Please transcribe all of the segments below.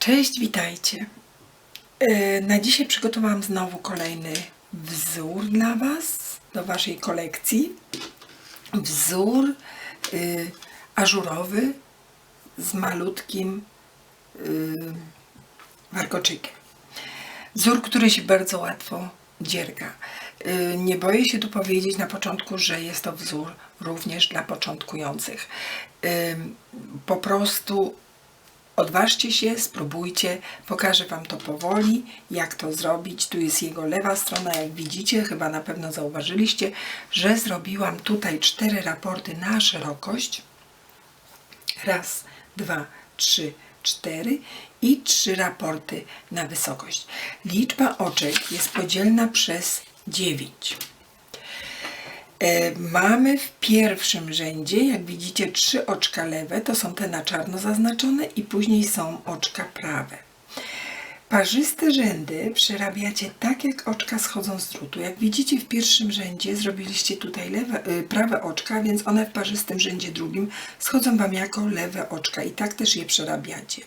Cześć, witajcie. E, Na dzisiaj przygotowałam znowu kolejny wzór dla Was, do Waszej kolekcji. Wzór y, ażurowy z malutkim y, warkoczykiem. Wzór, który się bardzo łatwo dzierga. Y, Nie boję się tu powiedzieć na początku, że jest to wzór również dla początkujących. Po prostu Odważcie się, spróbujcie, pokażę Wam to powoli, jak to zrobić. Tu jest jego lewa strona, jak widzicie, chyba na pewno zauważyliście, że zrobiłam tutaj cztery raporty na szerokość. Raz, dwa, trzy, cztery i trzy raporty na wysokość. Liczba oczek jest podzielna przez 9. Mamy w pierwszym rzędzie, jak widzicie, trzy oczka lewe, to są te na czarno zaznaczone i później są oczka prawe. Parzyste rzędy przerabiacie tak, jak oczka schodzą z drutu. Jak widzicie w pierwszym rzędzie zrobiliście tutaj lewe, y, prawe oczka, więc one w parzystym rzędzie drugim schodzą Wam jako lewe oczka i tak też je przerabiacie.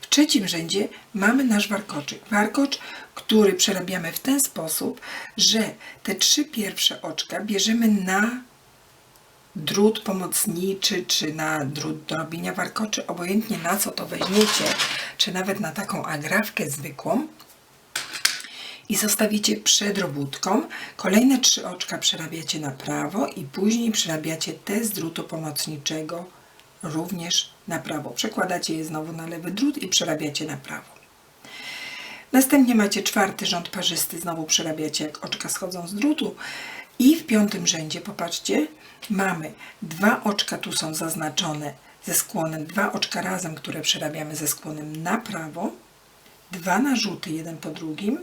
W trzecim rzędzie mamy nasz warkoczyk. Warkocz, który przerabiamy w ten sposób, że te trzy pierwsze oczka bierzemy na drut pomocniczy, czy na drut do robienia warkoczy, obojętnie na co to weźmiecie, czy nawet na taką agrafkę zwykłą i zostawicie przed robótką. Kolejne trzy oczka przerabiacie na prawo i później przerabiacie te z drutu pomocniczego również na prawo. Przekładacie je znowu na lewy drut i przerabiacie na prawo. Następnie macie czwarty rząd parzysty, znowu przerabiacie jak oczka schodzą z drutu. I w piątym rzędzie, popatrzcie, mamy dwa oczka, tu są zaznaczone ze skłonem, dwa oczka razem, które przerabiamy ze skłonem na prawo, dwa narzuty, jeden po drugim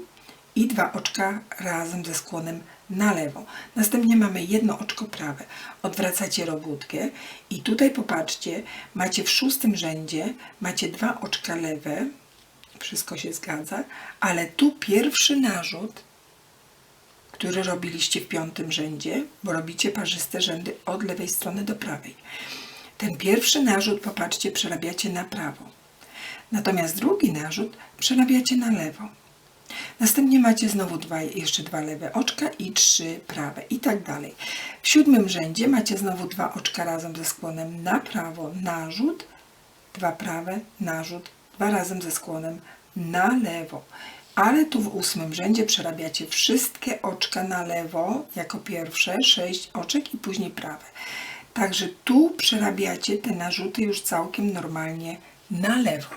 i dwa oczka razem ze skłonem na lewo. Następnie mamy jedno oczko prawe. Odwracacie robótkę i tutaj popatrzcie, macie w szóstym rzędzie, macie dwa oczka lewe, wszystko się zgadza, ale tu pierwszy narzut, który robiliście w piątym rzędzie, bo robicie parzyste rzędy od lewej strony do prawej. Ten pierwszy narzut, popatrzcie, przerabiacie na prawo. Natomiast drugi narzut przerabiacie na lewo. Następnie macie znowu dwa, jeszcze dwa lewe oczka i trzy prawe i tak dalej. W siódmym rzędzie macie znowu dwa oczka razem ze skłonem na prawo, narzut, dwa prawe, narzut, dwa razem ze skłonem na lewo. Ale tu w ósmym rzędzie przerabiacie wszystkie oczka na lewo jako pierwsze, sześć oczek i później prawe. Także tu przerabiacie te narzuty już całkiem normalnie na lewo.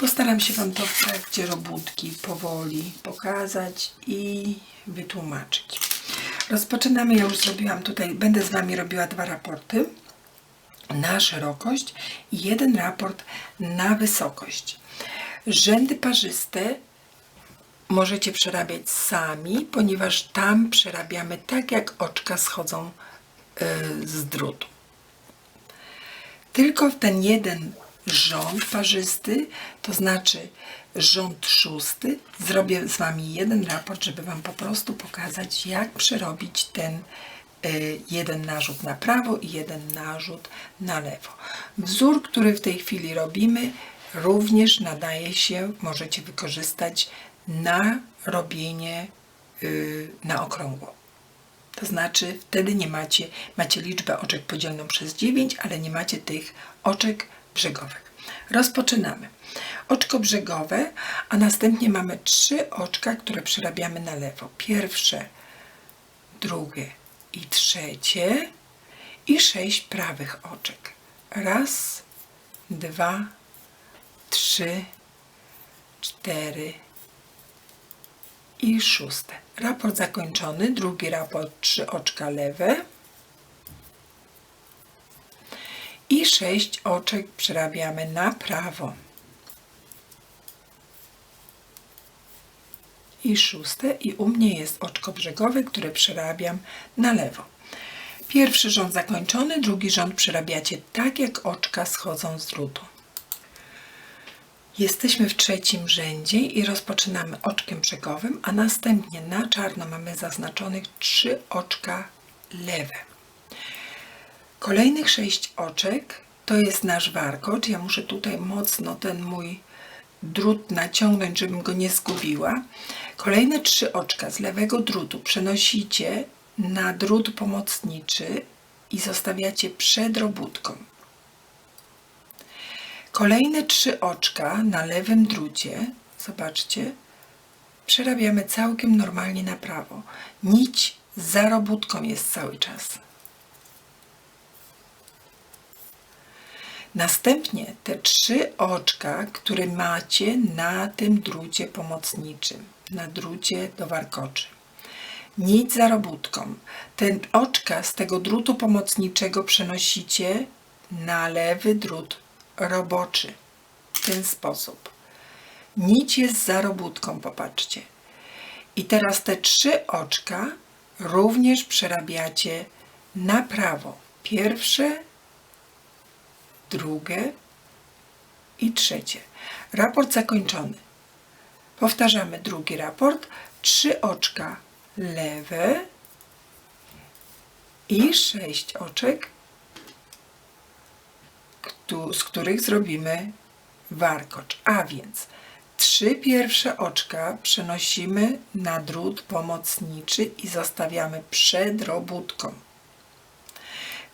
Postaram się Wam to w trakcie robótki powoli pokazać i wytłumaczyć. Rozpoczynamy, ja już zrobiłam tutaj, będę z Wami robiła dwa raporty na szerokość i jeden raport na wysokość. Rzędy parzyste możecie przerabiać sami, ponieważ tam przerabiamy tak, jak oczka schodzą y, z drutu. Tylko w ten jeden rząd parzysty, to znaczy rząd szósty, zrobię z Wami jeden raport, żeby Wam po prostu pokazać, jak przerobić ten y, jeden narzut na prawo i jeden narzut na lewo. Wzór, który w tej chwili robimy, również nadaje się, możecie wykorzystać na robienie y, na okrągło. To znaczy wtedy nie macie, macie liczbę oczek podzielną przez 9, ale nie macie tych oczek brzegowych. Rozpoczynamy. Oczko brzegowe, a następnie mamy trzy oczka, które przerabiamy na lewo. Pierwsze, drugie i trzecie i sześć prawych oczek. Raz, dwa, trzy, cztery, i szóste. Raport zakończony. Drugi raport trzy oczka lewe. I sześć oczek przerabiamy na prawo. I szóste. I u mnie jest oczko brzegowe, które przerabiam na lewo. Pierwszy rząd zakończony, drugi rząd przerabiacie tak, jak oczka schodzą z drutu. Jesteśmy w trzecim rzędzie i rozpoczynamy oczkiem brzegowym, a następnie na czarno mamy zaznaczonych trzy oczka lewe. Kolejnych sześć oczek to jest nasz warkocz. Ja muszę tutaj mocno ten mój drut naciągnąć, żebym go nie zgubiła. Kolejne trzy oczka z lewego drutu przenosicie na drut pomocniczy i zostawiacie przed robótką. Kolejne trzy oczka na lewym drucie, zobaczcie, przerabiamy całkiem normalnie na prawo. Nić za robótką jest cały czas. Następnie te trzy oczka, które macie na tym drucie pomocniczym, na drucie do warkoczy. Nić za robótką. Te oczka z tego drutu pomocniczego przenosicie na lewy drut roboczy. W ten sposób. Nić jest za robótką, popatrzcie. I teraz te trzy oczka również przerabiacie na prawo. Pierwsze, drugie i trzecie. Raport zakończony. Powtarzamy drugi raport. Trzy oczka lewe i sześć oczek, z których zrobimy warkocz. A więc trzy pierwsze oczka przenosimy na drut pomocniczy i zostawiamy przed robótką.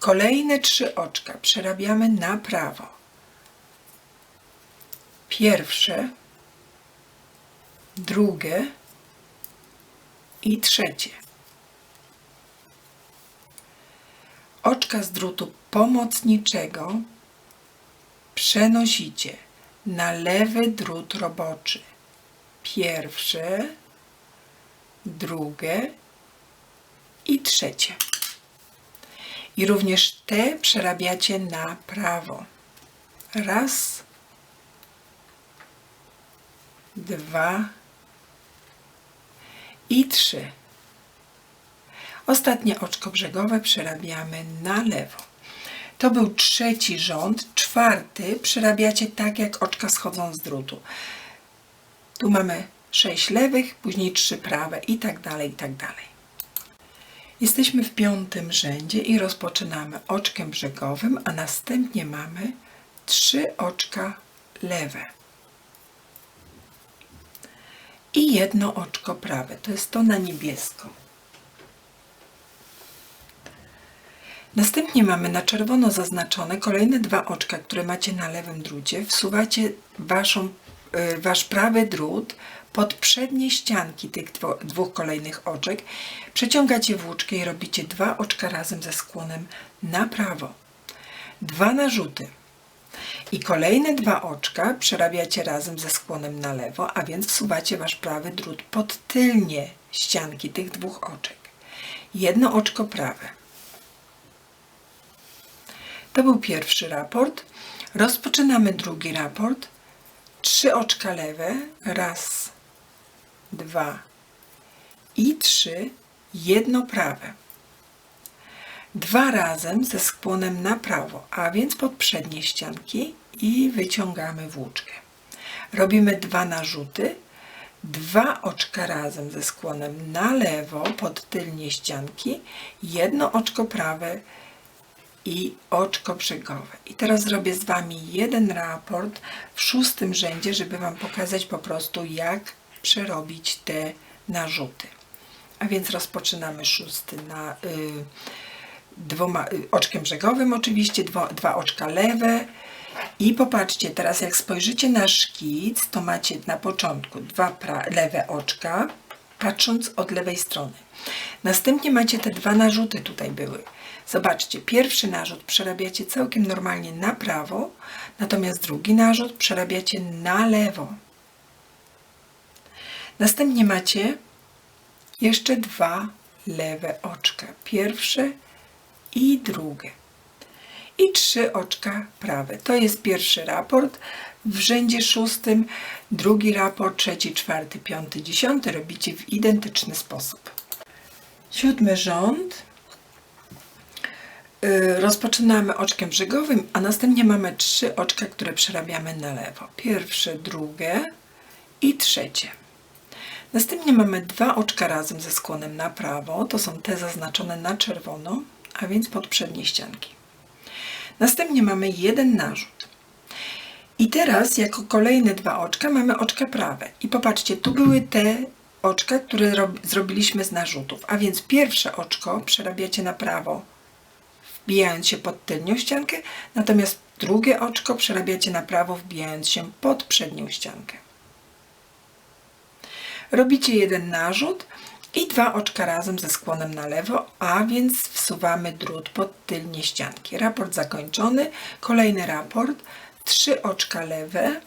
Kolejne trzy oczka przerabiamy na prawo. Pierwsze, drugie i trzecie. Oczka z drutu pomocniczego przenosicie na lewy drut roboczy. Pierwsze, drugie i trzecie. I również te przerabiacie na prawo. Raz, dwa i trzy. Ostatnie oczko brzegowe przerabiamy na lewo. To był trzeci rząd. Czwarty przerabiacie tak, jak oczka schodzą z drutu. Tu mamy sześć lewych, później trzy prawe i tak dalej, i tak dalej. Jesteśmy w piątym rzędzie i rozpoczynamy oczkiem brzegowym, a następnie mamy trzy oczka lewe. I jedno oczko prawe, to jest to na niebiesko. Następnie mamy na czerwono zaznaczone kolejne dwa oczka, które macie na lewym drucie. Wsuwacie waszą, y, wasz prawy drut pod przednie ścianki tych dwóch kolejnych oczek. Przeciągacie włóczkę i robicie dwa oczka razem ze skłonem na prawo. Dwa narzuty. I kolejne dwa oczka przerabiacie razem ze skłonem na lewo, a więc wsuwacie wasz prawy drut pod tylnie ścianki tych dwóch oczek. Jedno oczko prawe. To był pierwszy raport. Rozpoczynamy drugi raport. Trzy oczka lewe. Raz, dwa i trzy. Jedno prawe. Dwa razem ze skłonem na prawo, a więc pod przednie ścianki i wyciągamy włóczkę. Robimy dwa narzuty. Dwa oczka razem ze skłonem na lewo pod tylnie ścianki. Jedno oczko prawe i oczko brzegowe. I teraz zrobię z Wami jeden raport w szóstym rzędzie, żeby Wam pokazać po prostu, jak przerobić te narzuty. A więc rozpoczynamy szósty na y, dwoma y, oczkiem brzegowym oczywiście, dwa, dwa oczka lewe. I popatrzcie, teraz jak spojrzycie na szkic, to macie na początku dwa pra- lewe oczka, patrząc od lewej strony. Następnie macie te dwa narzuty tutaj były. Zobaczcie, pierwszy narzut przerabiacie całkiem normalnie na prawo, natomiast drugi narzut przerabiacie na lewo. Następnie macie jeszcze dwa lewe oczka. Pierwsze i drugie. I trzy oczka prawe. To jest pierwszy raport. W rzędzie szóstym drugi raport, trzeci, czwarty, piąty, dziesiąty robicie w identyczny sposób. Siódmy rząd. Y, Rozpoczynamy oczkiem brzegowym, a następnie mamy trzy oczka, które przerabiamy na lewo. Pierwsze, drugie i trzecie. Następnie mamy dwa oczka razem ze skłonem na prawo, to są te zaznaczone na czerwono, a więc pod przednie ścianki. Następnie mamy jeden narzut. I teraz jako kolejne dwa oczka mamy oczka prawe. I popatrzcie, tu były te oczka, które rob- zrobiliśmy z narzutów. A więc pierwsze oczko przerabiacie na prawo, wbijając się pod tylnią ściankę, natomiast drugie oczko przerabiacie na prawo, wbijając się pod przednią ściankę. Robicie jeden narzut i dwa oczka razem ze skłonem na lewo, a więc wsuwamy drut pod tylnie ścianki. Raport zakończony. Kolejny raport. Trzy oczka lewe,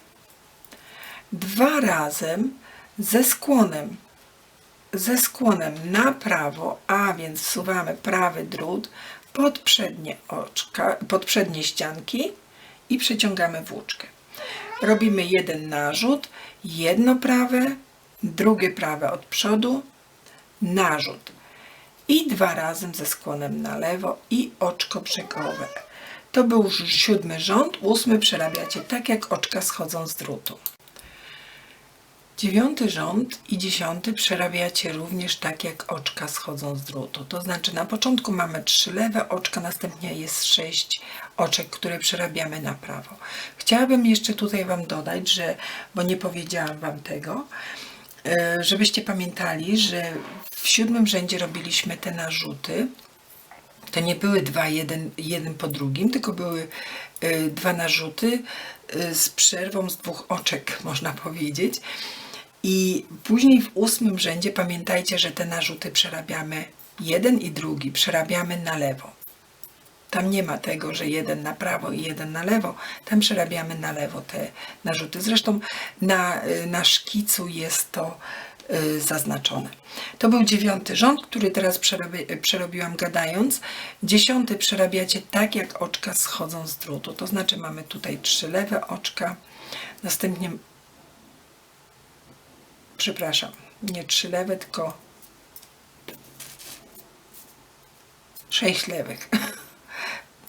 dwa razem ze skłonem ze skłonem na prawo, a więc wsuwamy prawy drut pod przednie oczka, pod przednie ścianki i przeciągamy włóczkę. Robimy jeden narzut, jedno prawe, drugie prawe od przodu, narzut i dwa razem ze skłonem na lewo i oczko brzegowe. To był już siódmy rząd, ósmy przerabiacie tak jak oczka schodzą z drutu. Dziewiąty rząd i dziesiąty przerabiacie również tak jak oczka schodzą z drutu. To znaczy na początku mamy trzy lewe oczka, następnie jest sześć oczek, które przerabiamy na prawo. Chciałabym jeszcze tutaj Wam dodać, że, bo nie powiedziałam Wam tego, żebyście pamiętali, że w siódmym rzędzie robiliśmy te narzuty, to nie były dwa jeden, jeden po drugim, tylko były y, dwa narzuty y, z przerwą z dwóch oczek, można powiedzieć. I później w ósmym rzędzie pamiętajcie, że te narzuty przerabiamy jeden i drugi, przerabiamy na lewo. Tam nie ma tego, że jeden na prawo i jeden na lewo. Tam przerabiamy na lewo te narzuty. Zresztą na, y, na szkicu jest to y, zaznaczone. To był dziewiąty rząd, który teraz przerabi, przerobiłam gadając. Dziesiąty przerabiacie tak, jak oczka schodzą z drutu. To znaczy mamy tutaj trzy lewe oczka, następnie przepraszam, nie trzy lewe, tylko sześć lewych.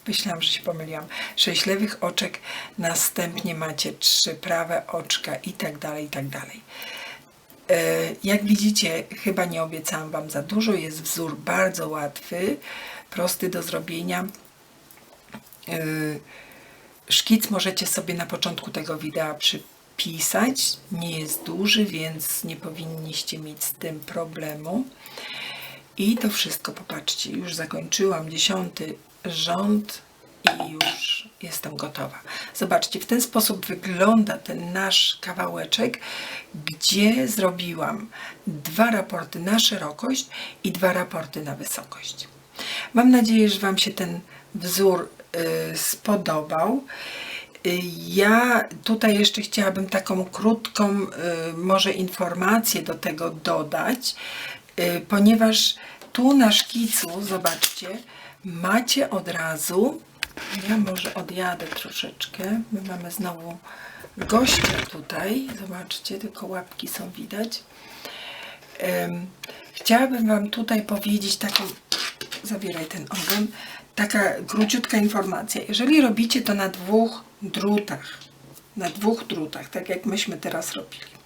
Myślałam, że się pomyliłam. Sześć lewych oczek, następnie macie trzy prawe oczka i tak dalej, i tak dalej. E, Jak widzicie, chyba nie obiecałam Wam za dużo. Jest wzór bardzo łatwy, prosty do zrobienia. E, Szkic możecie sobie na początku tego wideo przypisać. Nie jest duży, więc nie powinniście mieć z tym problemu. I to wszystko, popatrzcie, już zakończyłam dziesiąty rząd i już jestem gotowa. Zobaczcie, w ten sposób wygląda ten nasz kawałeczek, gdzie zrobiłam dwa raporty na szerokość i dwa raporty na wysokość. Mam nadzieję, że Wam się ten wzór y, spodobał. Y, Ja tutaj jeszcze chciałabym taką krótką y, może informację do tego dodać, y, ponieważ tu na szkicu, zobaczcie, macie od razu, ja może odjadę troszeczkę, my mamy znowu gościa tutaj, zobaczcie, tylko łapki są widać. Chciałabym Wam tutaj powiedzieć taką, zabieraj ten ogon, taka króciutka informacja. Jeżeli robicie to na dwóch drutach, na dwóch drutach, tak jak myśmy teraz robili,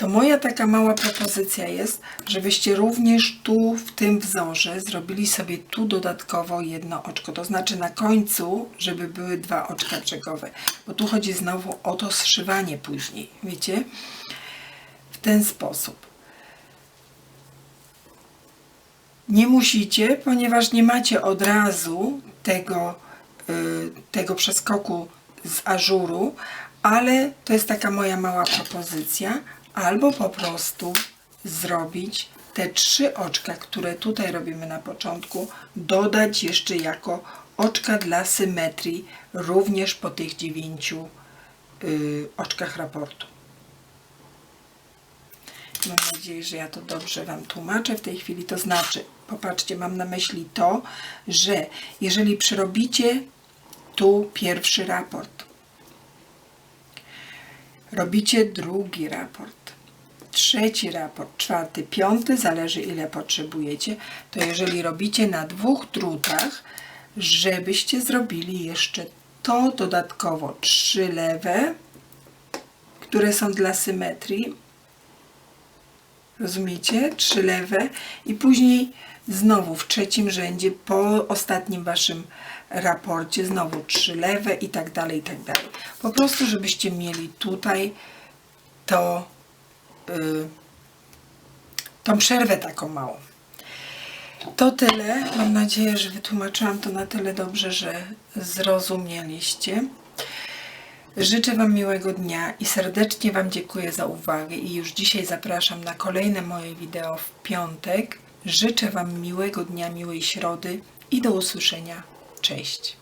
to moja taka mała propozycja jest, żebyście również tu w tym wzorze zrobili sobie tu dodatkowo jedno oczko, to znaczy na końcu, żeby były dwa oczka brzegowe, bo tu chodzi znowu o to zszywanie później, wiecie? W ten sposób. Nie musicie, ponieważ nie macie od razu tego, y, tego przeskoku z ażuru, ale to jest taka moja mała propozycja, albo po prostu zrobić te trzy oczka, które tutaj robimy na początku, dodać jeszcze jako oczka dla symetrii, również po tych dziewięciu y, oczkach raportu. Mam nadzieję, że ja to dobrze Wam tłumaczę w tej chwili. To znaczy, popatrzcie, mam na myśli to, że jeżeli przerobicie tu pierwszy raport, robicie drugi raport, trzeci raport, czwarty, piąty, zależy ile potrzebujecie, to jeżeli robicie na dwóch drutach, żebyście zrobili jeszcze to dodatkowo trzy lewe, które są dla symetrii, Rozumiecie? Trzy lewe. I później znowu w trzecim rzędzie, po ostatnim waszym raporcie, znowu trzy lewe i tak dalej, i tak dalej. Po prostu, żebyście mieli tutaj to, y, tą przerwę taką małą. To tyle. Mam nadzieję, że wytłumaczyłam to na tyle dobrze, że zrozumieliście. Życzę Wam miłego dnia i serdecznie Wam dziękuję za uwagę i już dzisiaj zapraszam na kolejne moje wideo w piątek. Życzę Wam miłego dnia, miłej środy i do usłyszenia. Cześć!